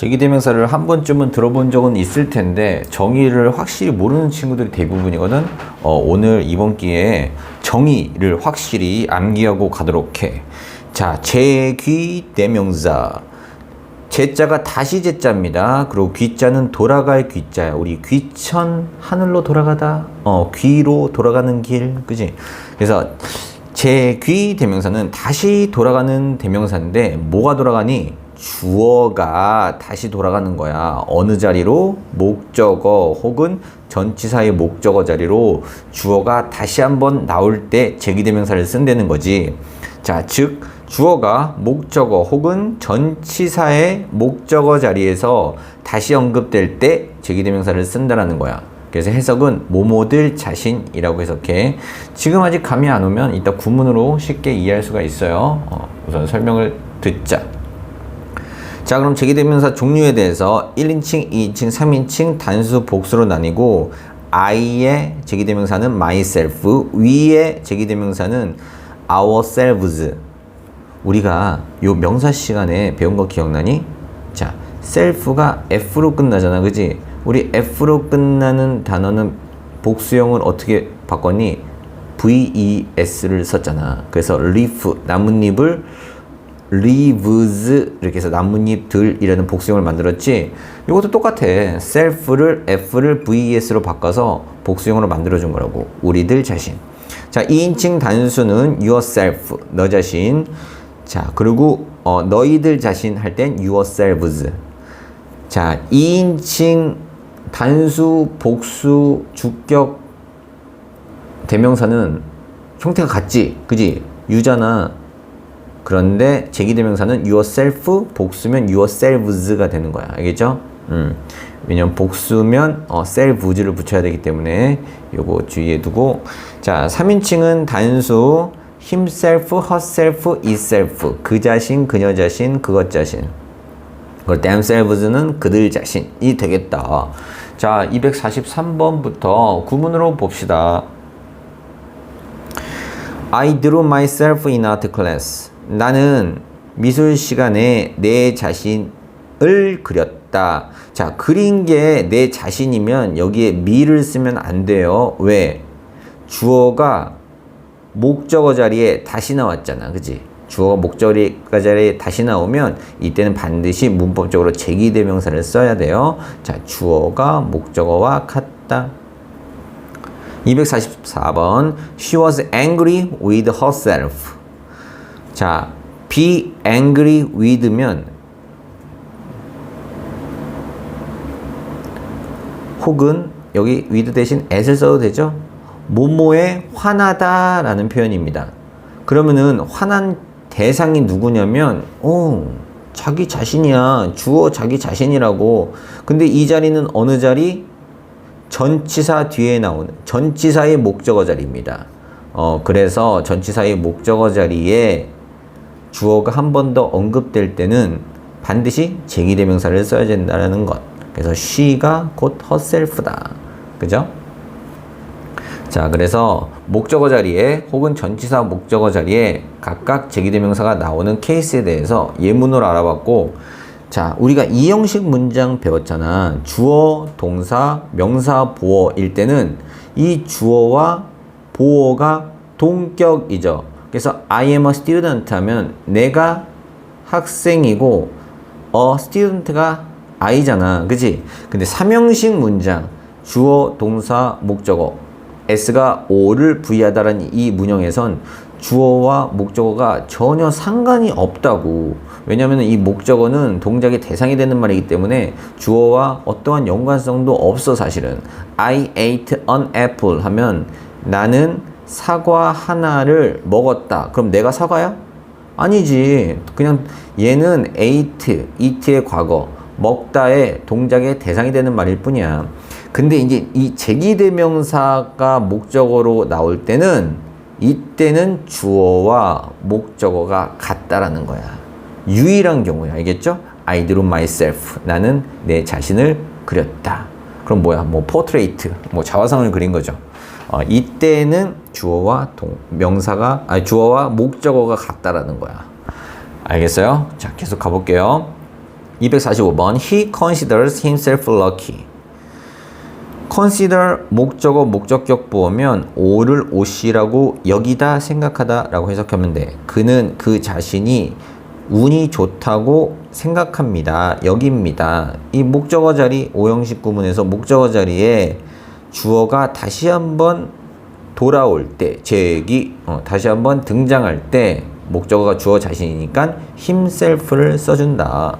제기대명사를 한 번쯤은 들어본 적은 있을 텐데 정의를 확실히 모르는 친구들이 대부분이거든. 어, 오늘 이번 기회에 정의를 확실히 암기하고 가도록 해. 자, 제기대명사. 제자가 다시 제자입니다. 그리고 귀자는 돌아갈 귀자야. 우리 귀천 하늘로 돌아가다. 어, 귀로 돌아가는 길. 그지? 그래서 제귀 대명사는 다시 돌아가는 대명사인데 뭐가 돌아가니? 주어가 다시 돌아가는 거야. 어느 자리로? 목적어 혹은 전치사의 목적어 자리로 주어가 다시 한번 나올 때 제기대명사를 쓴다는 거지. 자, 즉 주어가 목적어 혹은 전치사의 목적어 자리에서 다시 언급될 때 제기대명사를 쓴다라는 거야. 그래서 해석은 모모들 자신이라고 해석해. 지금 아직 감이 안 오면 이따 구문으로 쉽게 이해할 수가 있어요. 어, 우선 설명을 듣자. 자, 그럼 제기대명사 종류에 대해서 1인칭, 2인칭, 3인칭 단수 복수로 나뉘고 I의 제기대명사는 myself, 위의 제기대명사는 ourselves. 우리가 요 명사 시간에 배운 거 기억나니? 자, self가 F로 끝나잖아. 그지? 우리 F로 끝나는 단어는 복수형을 어떻게 바꿨니? VES를 썼잖아. 그래서 leaf, 나뭇잎을 leaves 이렇게 해서 나뭇잎들이라는 복수형을 만들었지. 이것도 똑같아. self를 F를 VES로 바꿔서 복수형으로 만들어준 거라고. 우리들 자신. 자, 2인칭 단수는 yourself, 너 자신. 자, 그리고 어, 너희들 자신 할 땐 yourselves. 자, 2인칭 단수, 복수, 주격 대명사는 형태가 같지. 그지? 유잖아. 그런데 제기대명사는 yourself, 복수면 yourselves가 되는 거야. 알겠죠? 음. 왜냐면 복수면 어, selves를 붙여야 되기 때문에 요거 주의해 두고 자, 3인칭은 단수 himself, herself, itself 그 자신, 그녀 자신, 그것 자신 그걸 themselves는 그들 자신이 되겠다. 자, 243번부터 구문으로 봅시다. I drew myself in art class. 나는 미술 시간에 내 자신을 그렸다. 자, 그린 게 내 자신이면 여기에 me를 쓰면 안 돼요. 왜? 주어가 목적어 자리에 다시 나왔잖아. 그지? 주어가 목적어 자리에 다시 나오면 이때는 반드시 문법적으로 제기대명사를 써야 돼요. 자, 주어가 목적어와 같다. 244번 She was angry with herself. 자, be angry with면 혹은 여기 with 대신 at을 써도 되죠? 모모에 화나다 라는 표현입니다. 그러면은 화난 대상이 누구냐면 어, 자기 자신이야. 주어 자기 자신이라고. 근데 이 자리는 어느 자리? 전치사 뒤에 나오는 전치사의 목적어 자리입니다. 어, 그래서 전치사의 목적어 자리에 주어가 한 번 더 언급될 때는 반드시 제기대명사를 써야 된다는 것. 그래서 she가 곧 herself다. 그죠? 자, 그래서 목적어 자리에 혹은 전치사 목적어 자리에 각각 제기대명사가 나오는 케이스에 대해서 예문으로 알아봤고, 자, 우리가 이 형식 문장 배웠잖아. 주어, 동사, 명사, 보어일 때는 이 주어와 보어가 동격이죠. 그래서 I am a student 하면 내가 학생이고 a student가 I잖아. 그지? 근데 삼형식 문장 주어, 동사, 목적어 S가 O를 부의하다라는 이 문형에선 주어와 목적어가 전혀 상관이 없다고. 왜냐하면 이 목적어는 동작의 대상이 되는 말이기 때문에 주어와 어떠한 연관성도 없어 사실은. I ate an apple 하면 나는 사과 하나를 먹었다. 그럼 내가 사과야? 아니지. 그냥 얘는 ate, eat의 과거, 먹다의 동작의 대상이 되는 말일 뿐이야. 근데 이제 이 제기대명사가 목적어로 나올 때는 이때는 주어와 목적어가 같다라는 거야. 유일한 경우야. 알겠죠? I drew myself. 나는 내 자신을 그렸다. 그럼 뭐야? 뭐 포트레이트, 뭐 자화상을 그린 거죠. 어, 이때는 주어와 동, 명사가 아니 주어와 목적어가 같다라는 거야. 알겠어요? 자, 계속 가볼게요. 245번 He considers himself lucky. consider 목적어 목적격 보면 오를 오씨라고 여기다 생각하다라고 해석하면 돼. 그는 그 자신이 운이 좋다고 생각합니다. 여기입니다. 이 목적어 자리 오형식 구문에서 목적어 자리에 주어가 다시 한번 돌아올 때, 제기 어, 다시 한번 등장할 때 목적어가 주어 자신이니까 himself를 써준다.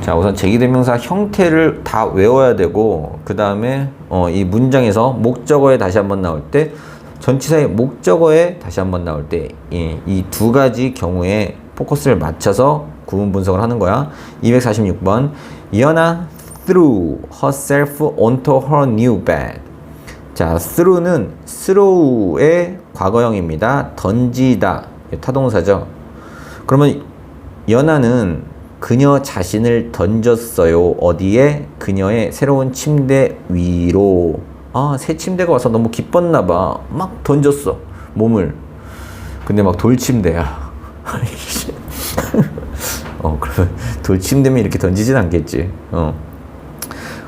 자, 우선 제기대명사 형태를 다 외워야 되고 그 다음에 어, 이 문장에서 목적어에 다시 한번 나올 때 전치사의 목적어에 다시 한번 나올 때 이두 가지 경우에 포커스를 맞춰서 구분 분석을 하는 거야. 246번 이연아 threw herself onto her new bed. 자, throw는 throw의 과거형입니다. 던지다. 타동사죠. 그러면 연아는 그녀 자신을 던졌어요. 어디에? 그녀의 새로운 침대 위로. 아, 새 침대가 와서 너무 기뻤나 봐. 막 던졌어. 몸을. 근데 막 돌침대야. 어, 그러면 돌침대면 이렇게 던지진 않겠지. 어.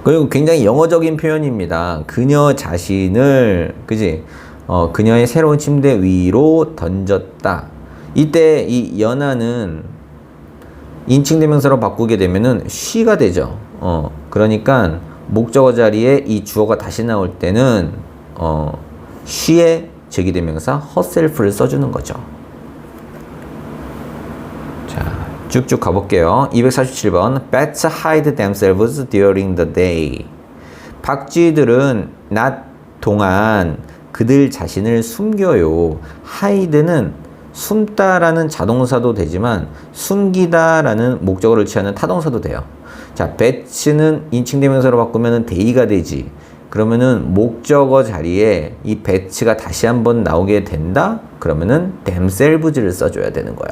그리고 굉장히 영어적인 표현입니다. 그녀 자신을, 그지? 어, 그녀의 새로운 침대 위로 던졌다. 이때 이 연하는 인칭 대명사로 바꾸게 되면은 she가 되죠. 어, 그러니까 목적어 자리에 이 주어가 다시 나올 때는 어, she의 제기대명사 herself를 써주는 거죠. 자, 쭉쭉 가볼게요. 247번 Bats hide themselves during the day. 박쥐들은 낮 동안 그들 자신을 숨겨요. hide는 숨다라는 자동사도 되지만 숨기다라는 목적어를 취하는 타동사도 돼요. 자, 배츠는 인칭대명사로 바꾸면 데이가 되지. 그러면은 목적어 자리에 이 배츠가 다시 한번 나오게 된다? 그러면은 themselves를 써줘야 되는 거야.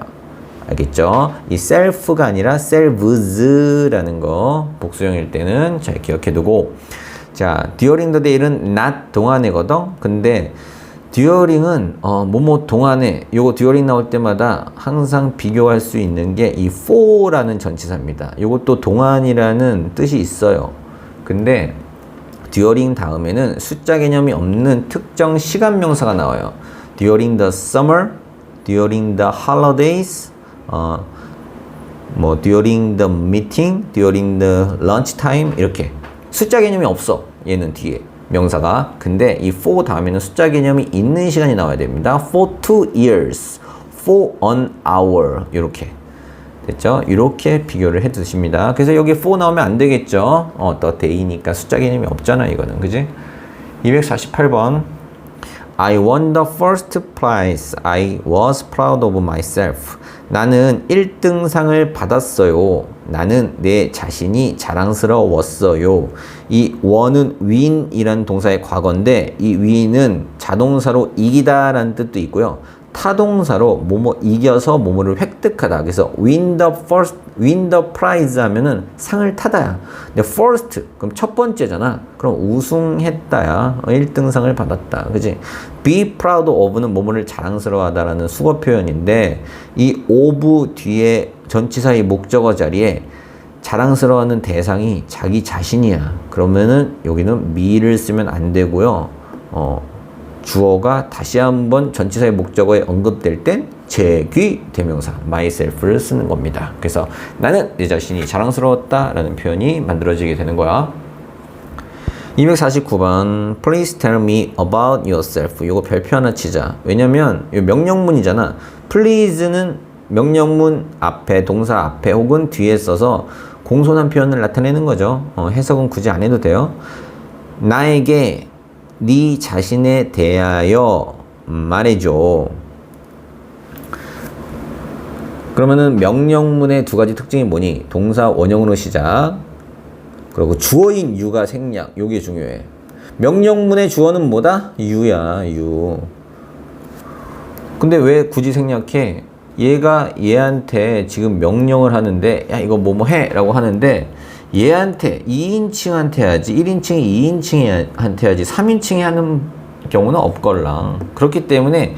알겠죠? 이 self가 아니라 selves라는 거 복수형일 때는 잘 기억해 두고 자, during the day는 not 동안이거든? 근데 듀어링은 어, 뭐뭐 동안에 요거 듀어링 나올 때마다 항상 비교할 수 있는 게 이 for라는 전치사입니다. 요것도 동안이라는 뜻이 있어요. 근데 듀어링 다음에는 숫자 개념이 없는 특정 시간 명사가 나와요. during the summer, during the holidays, 어, 뭐 during the meeting, during the lunch time 이렇게 숫자 개념이 없어. 얘는 뒤에. 명사가 근데 이 for 다음에는 숫자 개념이 있는 시간이 나와야 됩니다. for two years, for an hour 이렇게 됐죠? 이렇게 비교를 해 두십니다. 그래서 여기 for 나오면 안 되겠죠? 어, 더 day니까 숫자 개념이 없잖아 이거는 그지? 248번 I won the first prize. I was proud of myself. 나는 1등상을 받았어요. 나는 내 자신이 자랑스러웠어요. 이 원은 win이란 동사의 과거인데 이 win은 자동사로 이기다라는 뜻도 있고요. 타동사로 뭐뭐 이겨서 뭐뭐를 획득하다. 그래서 win the first, win the prize 하면은 상을 타다야. 근데 first 그럼 첫 번째잖아. 그럼 우승했다야. 1등상을 받았다. 그지? be proud of는 뭐뭐를 자랑스러워하다라는 수거 표현인데 이 of 뒤에 전치사의 목적어 자리에 자랑스러워하는 대상이 자기 자신이야. 그러면은 여기는 me를 쓰면 안 되고요. 어, 주어가 다시 한번 전치사의 목적어에 언급될 땐 제귀 대명사 myself를 쓰는 겁니다. 그래서 나는 내 자신이 자랑스러웠다라는 표현이 만들어지게 되는 거야. 249번 Please tell me about yourself. 이거 별표 하나 치자. 왜냐면 이 명령문이잖아. Please는 명령문 앞에 동사 앞에 혹은 뒤에 써서 공손한 표현을 나타내는 거죠. 어, 해석은 굳이 안 해도 돼요. 나에게 네 자신에 대하여 말해줘. 그러면은 명령문의 두 가지 특징이 뭐니? 동사 원형으로 시작. 그리고 주어인 유가 생략. 요게 중요해. 명령문의 주어는 뭐다? 유야, 유. 근데 왜 굳이 생략해? 얘가 얘한테 지금 명령을 하는데, 야, 이거 뭐뭐 해! 라고 하는데, 얘한테 2인칭한테 해야지 1인칭이 2인칭한테 해야지 3인칭이 하는 경우는 없걸랑 그렇기 때문에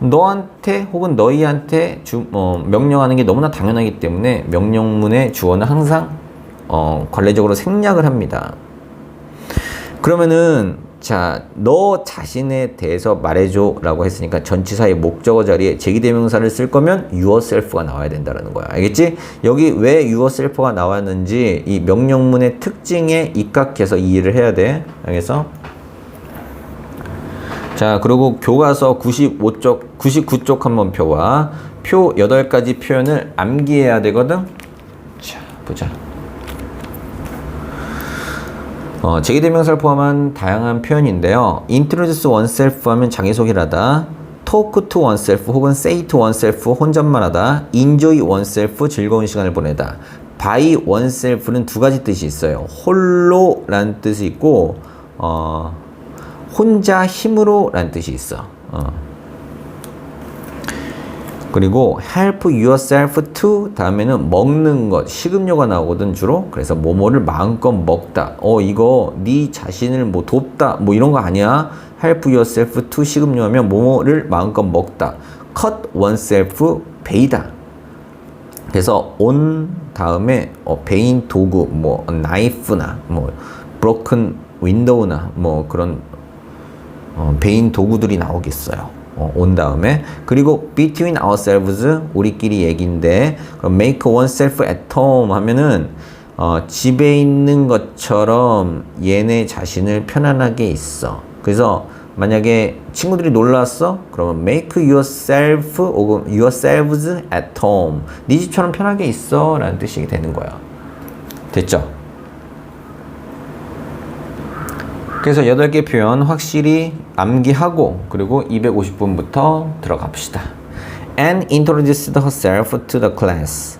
너한테 혹은 너희한테 주, 어, 명령하는 게 너무나 당연하기 때문에 명령문의 주어는 항상 어, 관례적으로 생략을 합니다. 그러면은 자, 너 자신에 대해서 말해줘 라고 했으니까 전치사의 목적어 자리에 제기대명사를 쓸 거면 yourself가 나와야 된다는 거야. 알겠지? 여기 왜 yourself가 나왔는지 이 명령문의 특징에 입각해서 이해를 해야 돼. 알겠어? 자, 그리고 교과서 95쪽, 99쪽 한번 표와 표 8가지 표현을 암기해야 되거든? 자, 보자. 어, 제기대명사를 포함한 다양한 표현인데요. introduce oneself 하면 자기소개를 하다. talk to oneself 혹은 say to oneself 혼잣말하다. enjoy oneself 즐거운 시간을 보내다. by oneself는 두 가지 뜻이 있어요. 홀로라는 뜻이 있고 어, 혼자 힘으로라는 뜻이 있어. 어. 그리고 help yourself to 다음에는 먹는 것 식음료가 나오거든 주로. 그래서 뭐뭐를 마음껏 먹다. 어 이거 네 자신을 뭐 돕다. 뭐 이런 거 아니야. help yourself to 식음료 하면 뭐뭐를 마음껏 먹다. cut oneself 베이다. 그래서 on 다음에 어, 베인 도구 뭐 나이프나 뭐 broken window나 뭐 그런 어, 베인 도구들이 나오겠어요. 어, 온 다음에 그리고 between ourselves 우리끼리 얘기인데 그럼 make oneself at home 하면은 어, 집에 있는 것처럼 얘네 자신을 편안하게 있어. 그래서 만약에 친구들이 놀러 왔어? 그러면 make yourself 혹은 yourselves at home. 네 집처럼 편하게 있어 라는 뜻이 되는 거야. 됐죠? 그래서 8개 표현 확실히 암기하고 그리고 250분부터 들어가 봅시다. Anne introduced herself to the class.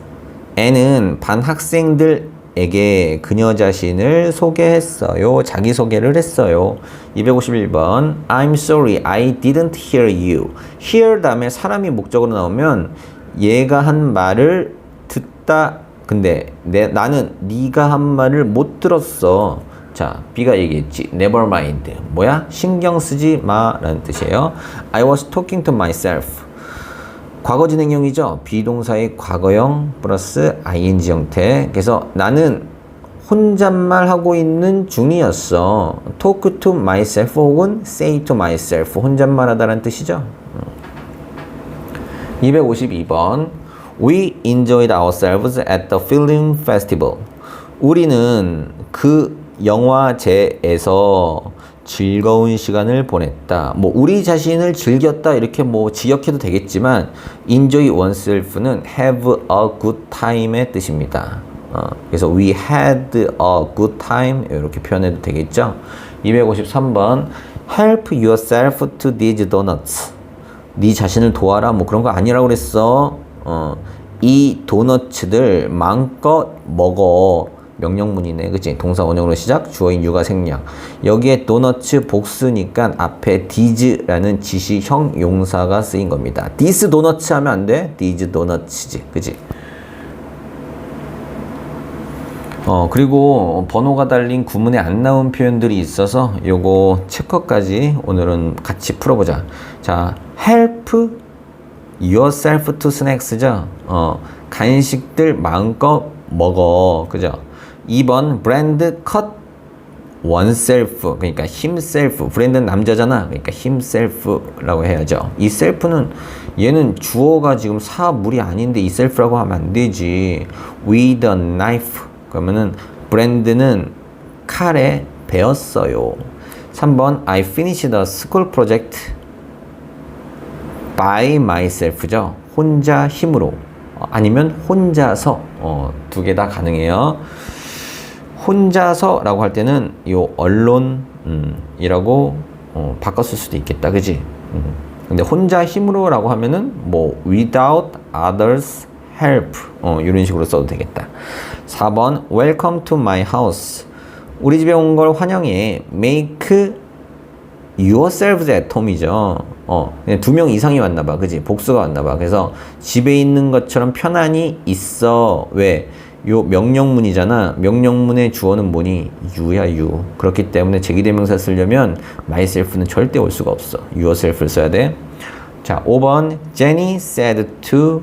Anne은 반 학생들에게 그녀 자신을 소개했어요. 자기소개를 했어요. 251번 I'm sorry I didn't hear you. hear 다음에 사람이 목적으로 나오면 얘가 한 말을 듣다 근데 내, 나는 네가 한 말을 못 들었어. 자, B가 얘기했지. Never mind. 뭐야? 신경 쓰지 마 라는 뜻이에요. I was talking to myself. 과거 진행형이죠. 비동사의 과거형 플러스 ing 형태. 그래서 나는 혼잣말 하고 있는 중이었어. talk to myself 혹은 say to myself. 혼잣말 하다라는 뜻이죠. 252번. We enjoyed ourselves at the film festival. 우리는 그 영화제에서 즐거운 시간을 보냈다. 뭐 우리 자신을 즐겼다 이렇게 뭐 지역해도 되겠지만 enjoy oneself는 have a good time의 뜻입니다. 어, 그래서 we had a good time 이렇게 표현해도 되겠죠. 253번 help yourself to these donuts. 네 자신을 도와라 뭐 그런 거 아니라고 그랬어. 어, 이 도너츠들 마음껏 먹어. 명령문이네. 그치? 동사 원형으로 시작, 주어인 유가 생략. 여기에 도너츠 복수니까 앞에 디즈라는 지시형 용사가 쓰인 겁니다. 디스 도너츠 하면 안 돼? 디즈 도너츠지. 그치? 어, 그리고 번호가 달린 구문에 안 나온 표현들이 있어서 요거 체크까지 오늘은 같이 풀어보자. 자, help yourself to snacks죠. 어, 간식들 마음껏 먹어. 그죠? 2번 브랜드 컷. oneself 그러니까 himself 브랜드는 남자잖아. 그러니까 himself라고 해야죠. 이 셀프는 얘는 주어가 지금 사물이 아닌데 이 셀프라고 하면 안 되지. With a knife. 그러면은 브랜드는 칼에 베었어요. 3번 I finished the school project by myself죠. 혼자 힘으로. 어, 아니면 혼자서. 어, 두 개 다 가능해요 혼자서라고 할 때는 이 언론이라고 어, 바꿨을 수도 있겠다, 그지? 음. 근데 혼자 힘으로라고 하면은 뭐 without others help 어, 이런 식으로 써도 되겠다. 4번 welcome to my house 우리 집에 온 걸 환영해 make yourselves at home이죠. 어, 두 명 이상이 왔나 봐. 그지? 복수가 왔나 봐. 그래서 집에 있는 것처럼 편안히 있어. 왜? 요 명령문이잖아. 명령문의 주어는 뭐니? 유야 유. 그렇기 때문에 제기대명사 쓰려면 myself는 절대 올 수가 없어. yourself를 써야 돼. 자, 5번 Jenny said to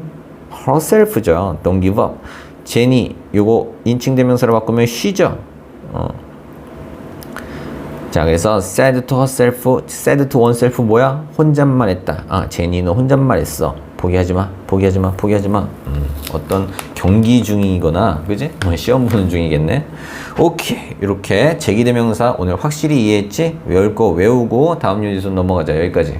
herself죠. Don't give up. 제니 요거 인칭 대명사로 바꾸면 she죠. 어. 자, 그래서 said to herself, said to oneself 뭐야? 혼잣말 했다. 아, 제니는 혼잣말 했어. 포기하지 마, 포기하지 마, 포기하지 마. 음, 어떤 경기 중이거나, 그지? 어, 시험 보는 중이겠네. 오케이. 이렇게 제기대명사 오늘 확실히 이해했지? 외울 거 외우고 다음 유닛으로 넘어가자. 여기까지.